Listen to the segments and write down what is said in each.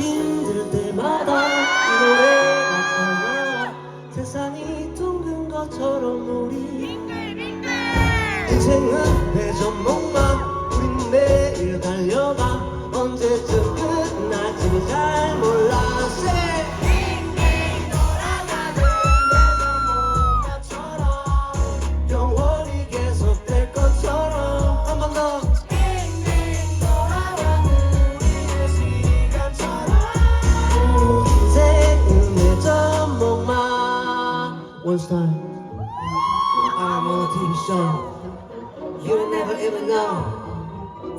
힘들 때마다 이 노래가 전화 세상이 둥근 것처럼 우리 인생은 회전목마 우린 매일 달려가 언제쯤 끝날지 잘 One time I'm on a TV show You never even know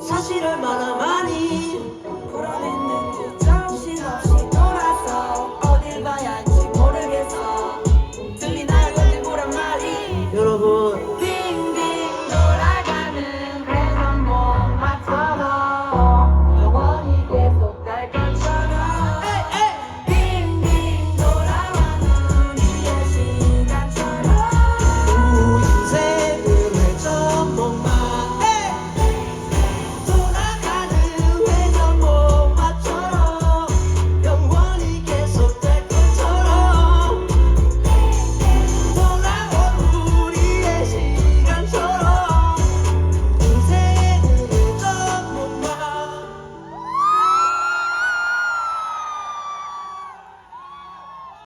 말하마니 보라는 듯